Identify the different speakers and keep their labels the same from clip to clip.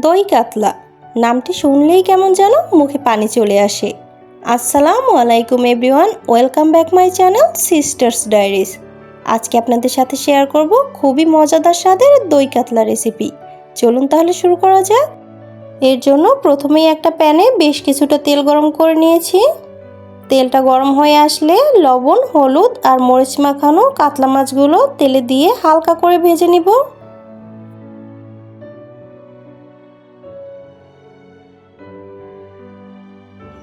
Speaker 1: দই কাতলা। নামটি শুনলেই কেমন যেন মুখে পানি চলে আসে। আসসালামু আলাইকুম everyone, welcome back my channel sisters diaries. আজকে আপনাদের সাথে শেয়ার করব খুবই মজাদার স্বাদের দই কাতলা রেসিপি। চলুন তাহলে শুরু করা যাক। এর জন্য প্রথমেই একটা প্যানে বেশ কিছুটা তেল গরম করে নিয়েছি। তেলটা গরম হয়ে আসলে লবণ, হলুদ আর মরিচ মাখানো কাতলা মাছগুলো তেলে দিয়ে হালকা করে ভেজে নিব।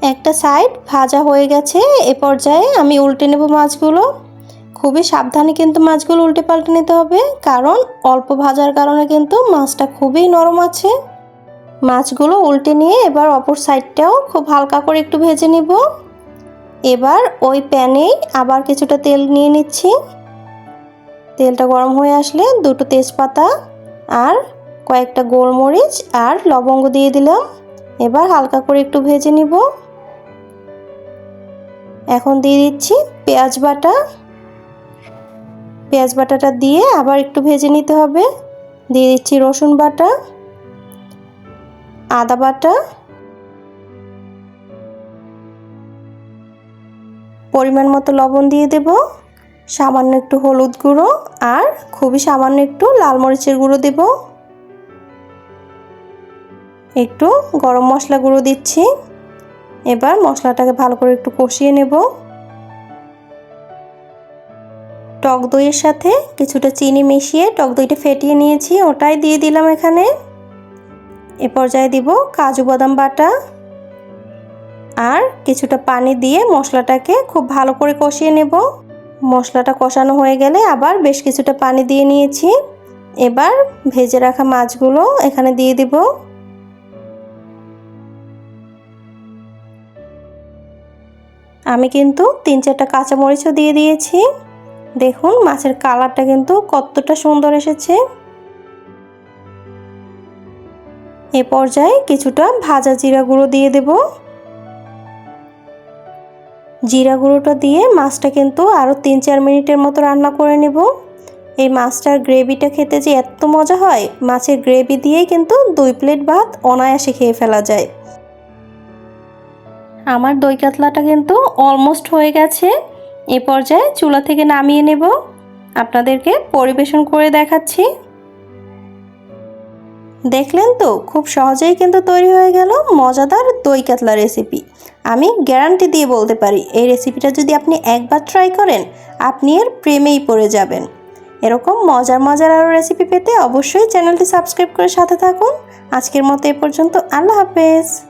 Speaker 1: একটা সাইড ভাজা হয়ে গেছে, এ পর্যায়ে আমি উল্টে নেব মাছগুলো। খুবই সাবধানে কিন্তু মাছগুলো উল্টে পাল্টে নিতে হবে, কারণ অল্প ভাজার কারণে কিন্তু মাছটা খুবই নরম আছে। মাছগুলো উল্টে নিয়ে এবার অপর সাইডটাও খুব হালকা করে একটু ভেজে নিব। এবার ওই প্যানেই আবার কিছুটা তেল নিয়ে নিচ্ছি। তেলটা গরম হয়ে আসলে দুটো তেজপাতা আর কয়েকটা গোলমরিচ আর লবঙ্গ দিয়ে দিলাম। এবার হালকা করে একটু ভেজে নিব। এখন দিয়ে দিচ্ছি পেঁয়াজ বাটা। পেঁয়াজ বাটাটা দিয়ে আবার একটু ভেজে নিতে হবে। দিয়ে দিচ্ছি রসুন বাটা, আদা বাটা। পরিমাণ মতো লবণ দিয়ে দেব। সামান্য একটু হলুদ গুঁড়ো আর খুবই সামান্য একটু লাল মরিচের গুঁড়ো দেব। একটু গরম মশলা গুঁড়ো দিচ্ছি। এবার মশলাটাকে ভালো করে একটু কষিয়ে নেব। টক দইয়ের সাথে কিছুটা চিনি মিশিয়ে টক দইটা ফেটিয়ে নিয়েছি, ওটাই দিয়ে দিলাম এখানে। এ পর্যায়ে দিব কাজু বাদাম বাটা। আর কিছুটা পানি দিয়ে মশলাটাকে খুব ভালো করে কষিয়ে নেব। মশলাটা কষানো হয়ে গেলে আবার বেশ কিছুটা পানি দিয়ে নিয়েছি। এবার ভেজে রাখা মাছগুলো এখানে দিয়ে দিব। আমি কিন্তু তিন চারটা কাঁচামরিচও দিয়ে দিয়েছি। দেখুন, মাছের কালারটা কিন্তু কতটা সুন্দর এসেছে। এ পর্যায়ে কিছুটা ভাজা জিরা গুঁড়ো দিয়ে দেব। জিরা গুঁড়োটা দিয়ে মাছটা কিন্তু আরও তিন চার মিনিটের মতো রান্না করে নেব। এই মাছটার গ্রেভিটা খেতে যে এত মজা হয়, মাছের গ্রেভি দিয়েই কিন্তু দুই প্লেট ভাত অনায়াসে খেয়ে ফেলা যায়। আমার দই কাতলাটা কিন্তু অলমোস্ট হয়ে গেছে। এ পর্যায়ে চুলা থেকে নামিয়ে নেব। আপনাদেরকে পরিবেশন করে দেখাচ্ছি। দেখলেন তো, খুব সহজেই কিন্তু তৈরি হয়ে গেল মজাদার দই কাতলা রেসিপি আমি গ্যারান্টি দিয়ে বলতে পারি, এই রেসিপিটা যদি আপনি একবার ট্রাই করেন, আপনি এর প্রেমেই পড়ে যাবেন। এরকম মজার মজার আরও রেসিপি পেতে অবশ্যই চ্যানেলটি সাবস্ক্রাইব করে সাথে থাকুন। আজকের মতো এ পর্যন্ত, আল্লাহ হাফেজ।